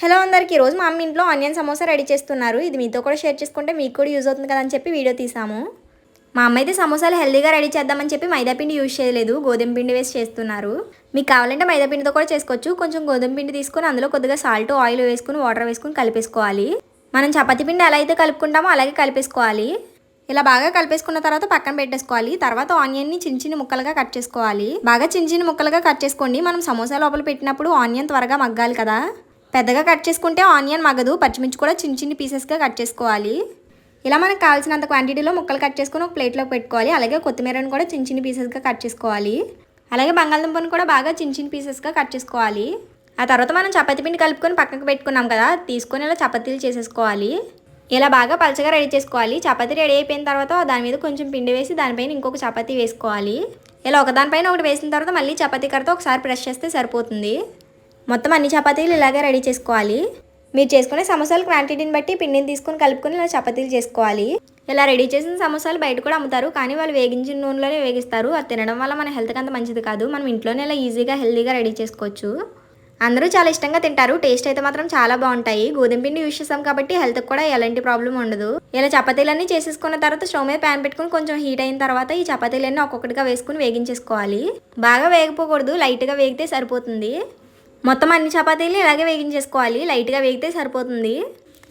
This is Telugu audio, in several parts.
హలో అందరికీ ఈరోజు రోజు మా అమ్మ ఇంట్లో ఆనియన్ సమోసా రెడీ చేస్తున్నారు. ఇది మీతో కూడా షేర్ చేసుకుంటే మీకు కూడా యూజ్ అవుతుంది కదా అని చెప్పి వీడియో తీసాము. మా అమ్మ అయితే సమోసాలు హెల్దీగా రెడీ చేద్దామని చెప్పి మైదా పిండి యూజ్ చేయలేదు గోధుమ పిండి వేసి చేస్తున్నారు. మీకు కావాలంటే మైదా పిండితో కూడా చేసుకోవచ్చు కొంచెం గోధుమ పిండి తీసుకొని అందులో కొద్దిగా సాల్ట్ ఆయిల్ వేసుకుని వాటర్ వేసుకుని కలిపేసుకోవాలి. మనం చపాతి పిండి ఎలా అయితే కలుపుకుంటామో అలాగే కలిపేసుకోవాలి. ఇలా బాగా కలిపేసుకున్న తర్వాత పక్కన పెట్టేసుకోవాలి. తర్వాత ఆనియన్ని చిన్న చిన్న ముక్కలుగా కట్ చేసుకోవాలి. బాగా చిన్న చిన్న ముక్కలుగా కట్ చేసుకోండి. మనం సమోసా లోపల పెట్టినప్పుడు ఆనియన్ త్వరగా మగ్గాలి కదా. పెద్దగా కట్ చేసుకుంటే ఆనియన్ మగదు పచ్చిమిర్చి కూడా చిన్న చిన్న పీసెస్గా కట్ చేసుకోవాలి. ఇలా మనకు కావాల్సినంత క్వాంటిటీలో ముక్కలు కట్ చేసుకుని ఒక ప్లేట్లో పెట్టుకోవాలి. అలాగే కొత్తిమీరను కూడా చిన్న చిన్న పీసెస్గా కట్ చేసుకోవాలి. అలాగే బంగాళదుంపను కూడా బాగా చిన్న చిన్న పీసెస్గా కట్ చేసుకోవాలి. ఆ తర్వాత మనం చపాతీ పిండి కలుపుకొని పక్కకు పెట్టుకున్నాం కదా తీసుకొని ఇలా చపాతీలు చేసేసుకోవాలి. ఇలా బాగా పలచగా రెడీ చేసుకోవాలి. చపాతీ రెడీ అయిపోయిన తర్వాత దాని మీద కొంచెం పిండి వేసి దానిపైన ఇంకొక చపాతీ వేసుకోవాలి. ఇలా ఒకదానిపైన ఒకటి వేసిన తర్వాత మళ్ళీ చపాతీ కర్రతో ఒకసారి ప్రెస్ చేస్తే సరిపోతుంది. మొత్తం అన్ని చపాతీలు ఇలాగే రెడీ చేసుకోవాలి. మీరు చేసుకునే సమోసాల క్వాంటిటీని బట్టి పిండిని తీసుకొని కలుపుకొని ఇలా చపాతీలు చేసుకోవాలి. ఇలా రెడీ చేసిన సమోసాలు బయట కూడా అమ్ముతారు కానీ వాళ్ళు వేగించిన నూనెలోనే వేగిస్తారు. అది తినడం వల్ల మన హెల్త్కి అంత మంచిది కాదు. మనం ఇంట్లోనే ఇలా ఈజీగా హెల్తీగా రెడీ చేసుకోవచ్చు. అందరూ చాలా ఇష్టంగా తింటారు. టేస్ట్ అయితే మాత్రం చాలా బాగుంటాయి. గోధుమ పిండి యూస్ చేస్తాం కాబట్టి హెల్త్కి కూడా ఎలాంటి ప్రాబ్లం ఉండదు. ఇలా చపాతీలన్నీ చేసేసుకున్న తర్వాత స్టవ్ మీద ప్యాన్ పెట్టుకుని కొంచెం హీట్ అయిన తర్వాత ఈ చపాతీలన్నీ ఒక్కొక్కటిగా వేసుకుని వేగించేసుకోవాలి. బాగా వేగపోకూడదు. లైట్గా వేగితే సరిపోతుంది. మొత్తం అన్ని చపాతీలు ఇలాగే వేగించేసుకోవాలి. లైట్గా వేగితే సరిపోతుంది.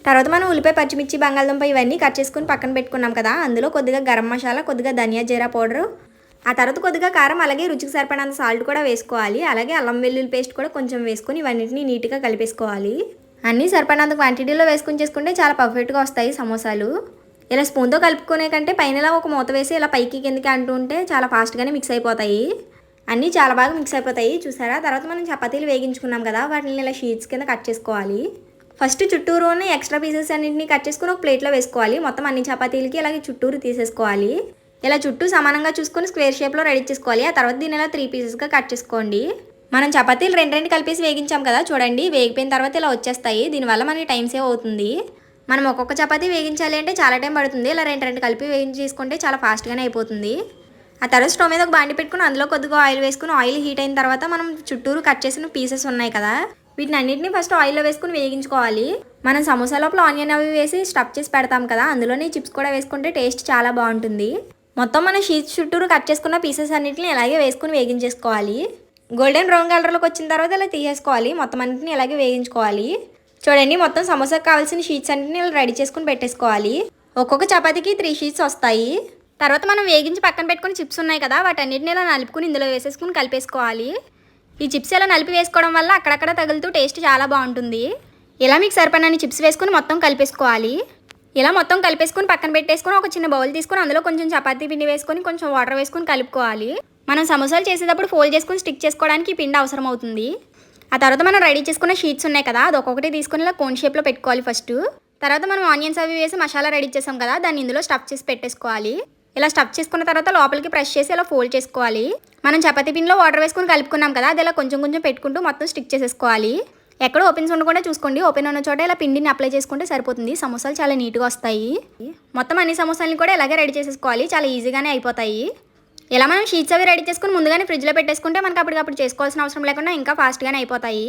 తర్వాత మనం ఉల్లిపాయ పచ్చిమిర్చి బంగాళదుంప ఇవన్నీ కట్ చేసుకుని పక్కన పెట్టుకున్నాం కదా అందులో కొద్దిగా గరం మసాలా కొద్దిగా ధనియా జీరా పౌడర్ ఆ తర్వాత కొద్దిగా కారం అలాగే రుచికి సరిపడినంత సాల్ట్ కూడా వేసుకోవాలి. అలాగే అల్లం వెల్లుల్లి పేస్ట్ కూడా కొంచెం వేసుకొని ఇవన్నిటిని నీట్గా కలిపేసుకోవాలి. అన్నీ సరిపడినంత క్వాంటిటీలో వేసుకుని చేసుకుంటే చాలా పర్ఫెక్ట్గా వస్తాయి సమోసాలు. ఇలా స్పూన్తో కలుపుకునే కంటే పైన ఒక మూత వేసి ఇలా పైకి కిందకి అంటూ ఉంటే చాలా ఫాస్ట్గానే మిక్స్ అయిపోతాయి. అన్నీ చాలా బాగా మిక్స్ అయిపోతాయి చూసారా? తర్వాత మనం చపాతీలు వేగించుకున్నాం కదా వాటిని ఇలా షీట్స్ కింద కట్ చేసుకోవాలి. ఫస్ట్ చుట్టూరు ఉన్న ఎక్స్ట్రా పీసెస్ అన్నింటినీ కట్ చేసుకుని ఒక ప్లేట్లో వేసుకోవాలి. మొత్తం అన్ని చపాతీలకి అలాగే చుట్టూరు తీసేసుకోవాలి. ఇలా చుట్టూ సమానంగా చూసుకుని స్క్వేర్ షేప్లో రెడీ చేసుకోవాలి. ఆ తర్వాత దీని ఇలా త్రీ పీసెస్గా కట్ చేసుకోండి. మనం చపాతీలు రెండు రెండు కలిపేసి వేగించాం కదా చూడండి. వేగిపోయిన తర్వాత ఇలా వచ్చేస్తాయి. దీనివల్ల మనకి టైం సేవ్ అవుతుంది. మనం ఒక్కొక్క చపాతీ వేగించాలి అంటే చాలా టైం పడుతుంది. ఇలా రెండు రెండు కలిపి వేగించేసుకుంటే చాలా ఫాస్ట్గానే అయిపోతుంది. ఆ తర్వాత స్టవ్ మీద ఒక బాండి పెట్టుకుని అందులో కొద్దిగా ఆయిల్ వేసుకుని ఆయిల్ హీట్ అయిన తర్వాత మనం చుట్టూరు కట్ చేసిన పీసెస్ ఉన్నాయి కదా వీటిని అన్నింటినీ ఫస్ట్ ఆయిల్లో వేసుకుని వేగించుకోవాలి. మనం సమోసా లోపల ఆనియన్ అవి వేసి స్టఫ్ చేసి పెడతాం కదా అందులోనే చిప్స్ కూడా వేసుకుంటే టేస్ట్ చాలా బాగుంటుంది. మొత్తం మన షీట్స్ చుట్టూరు కట్ చేసుకున్న పీసెస్ అన్నింటిని ఇలాగే వేసుకుని వేగించేసుకోవాలి. గోల్డెన్ బ్రౌన్ కలర్లోకి వచ్చిన తర్వాత ఇలా తీసేసుకోవాలి మొత్తం అన్నింటిని ఇలాగే వేగించుకోవాలి. చూడండి మొత్తం సమోసాకి కావాల్సిన షీట్స్ అన్నింటిని ఇలా రెడీ చేసుకుని పెట్టేసుకోవాలి. ఒక్కొక్క చపాతీకి త్రీ షీట్స్ వస్తాయి. తర్వాత మనం వేగించి పక్కన పెట్టుకుని చిప్స్ ఉన్నాయి కదా వాటన్నిటిని ఇలా నలుపుకుని ఇందులో వేసేసుకుని కలిపేసుకోవాలి. ఈ చిప్స్ ఇలా నలిపి వేసుకోవడం వల్ల అక్కడక్కడ తగులుతూ టేస్ట్ చాలా బాగుంటుంది. ఇలా మీకు సరిపడినన్ని చిప్స్ వేసుకుని మొత్తం కలిపేసుకోవాలి. ఇలా మొత్తం కలిపేసుకుని పక్కన పెట్టేసుకుని ఒక చిన్న బౌల్ తీసుకుని అందులో కొంచెం చపాతీ పిండి వేసుకొని కొంచెం వాటర్ వేసుకొని కలుపుకోవాలి. మనం సమోసాలు చేసేటప్పుడు ఫోల్డ్ చేసుకుని స్టిక్ చేసుకోవడానికి ఈ పిండి అవసరం అవుతుంది ఆ తర్వాత మనం రెడీ చేసుకున్న షీట్స్ ఉన్నాయి కదా అది ఒక్కొక్కటి తీసుకుని ఇలా కోన్ షేప్లో పెట్టుకోవాలి ఫస్ట్. తర్వాత మనం ఆనియన్స్ అవి వేసి మసాలా రెడీ చేసాం కదా దాన్ని ఇందులో స్టఫ్ చేసి పెట్టేసుకోవాలి. ఇలా స్టఫ్ చేసుకున్న తర్వాత లోపలికి ప్రెస్ చేసి ఇలా ఫోల్డ్ చేసుకోవాలి. మనం చపాతీ పిండిలో వాటర్ వేసుకుని కలుపుకున్నాం కదా అది ఇలా కొంచెం కొంచెం పెట్టుకుంటూ మొత్తం స్టిక్ చేసేసుకోవాలి. ఎక్కడ ఓపెన్స్ ఉండకుండా చూసుకోండి. ఓపెన్ ఉన్న చోట ఇలా పిండిని అప్లై చేసుకుంటే సరిపోతుంది. సమోసాలు చాలా నీట్గా వస్తాయి. మొత్తం అన్ని సమోసాలని కూడా ఇలాగే రెడీ చేసేసుకోవాలి. చాలా ఈజీగానే అయిపోతాయి. ఇలా మనం షీట్స్ అవి రెడీ చేసుకుని ముందుగానే ఫ్రిడ్జ్లో పెట్టేసుకుంటే మనకి అప్పటికప్పుడు చేసుకోవాల్సిన అవసరం లేకుండా ఇంకా ఫాస్ట్గానే అయిపోతాయి.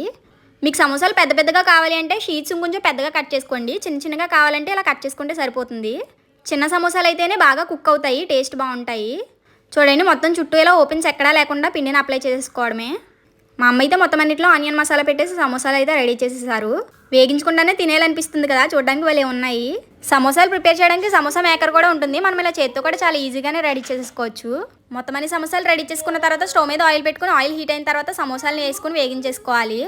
మీకు సమోసాలు పెద్ద పెద్దగా కావాలి అంటే షీట్స్ కొంచెం పెద్దగా కట్ చేసుకోండి. చిన్న చిన్నగా కావాలంటే ఇలా కట్ చేసుకుంటే సరిపోతుంది. చిన్న సమోసాలు అయితేనే బాగా కుక్ అవుతాయి టేస్ట్ బాగుంటాయి. చూడండి మొత్తం చుట్టూ ఇలా ఓపెన్స్ ఎక్కడా లేకుండా పిండిని అప్లై చేసుకోవడమే మా అమ్మ అయితే మొత్తం అన్నింటిలో ఆనియన్ మసాలా పెట్టేసి సమోసాలు అయితే రెడీ చేసేసారు. వేగించకుండానే తినేయాలనిపిస్తుంది కదా చూడడానికి వాళ్ళే ఉన్నాయి. సమోసాలు ప్రిపేర్ చేయడానికి సమోసా మేకర్ కూడా ఉంటుంది. మనం ఇలా చేత్తో కూడా చాలా ఈజీగానే రెడీ చేసేసుకోవచ్చు. మొత్తం అన్ని సమోసాలు రెడీ చేసుకున్న తర్వాత స్టవ్ మీద ఆయిల్ పెట్టుకుని ఆయిల్ హీట్ అయిన తర్వాత సమోసాలను వేసుకుని వేగించేసుకోవాలి.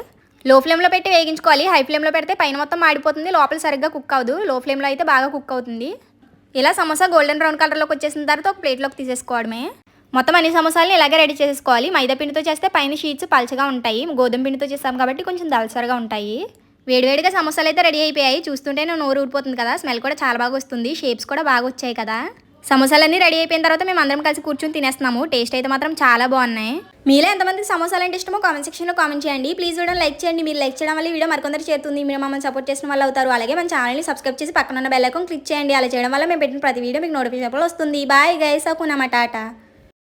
లో ఫ్లేమ్లో పెట్టి వేగించుకోవాలి. హై ఫ్లేమ్లో పెడితే పైన మొత్తం మాడిపోతుంది. లోపల సరిగ్గా కుక్ అవ్వదు. లో ఫ్లేమ్లో అయితే బాగా కుక్ అవుతుంది. ఇలా సమోసా గోల్డెన్ బ్రౌన్ కలర్లోకి వచ్చేసిన తర్వాత ఒక ప్లేట్లోకి తీసేసుకోవడమే. మొత్తం అన్ని సమోసాలని ఇలాగే రెడీ చేసేసుకోవాలి. మైదా పిండితో చేస్తే పైన షీట్స్ పలచగా ఉంటాయి. గోధుమ పిండితో చేస్తాం కాబట్టి కొంచెం దలసరగా ఉంటాయి. వేడివేడిగా సమోసాలు అయితే రెడీ అయిపోయాయి. చూస్తుంటే నేను నోరు ఊరిపోతుంది కదా. స్మెల్ కూడా చాలా బాగా వస్తుంది. షేప్స్ కూడా బాగా వచ్చాయి కదా. సమోసాలన్నీ రెడీ అయిపోయిన తర్వాత మేము అందరం కలిసి కూర్చొని తినేస్తున్నాము. టేస్ట్ అయితే మాత్రం చాలా బాగున్నాయి. మీలో ఎంతమంది సమోసాలు అంటే ఇష్టమో కామెంట్ సెక్షన్లో కామెంట్ చేయండి. ప్లీజ్ వీడియో లైక్ చేయండి. మీరు లైక్ చేయడం వల్ల వీడియో మరికొందరు చేరుతుంది. మీరు మమ్మల్ని సపోర్ట్ చేసిన వాళ్ళు అవుతారు. అలాగే మన ఛానల్ని సబ్స్క్రైబ్ చేసి పక్కన ఉన్న బెల్ ఐకాన్ క్లిక్ చేయండి. అలా చేయడం వల్ల మేము పెట్టిన ప్రతి వీడియో మీకు నోటిఫికేషన్ వస్తుంది. బాయ్ గైస్ అకునమాట టాటా.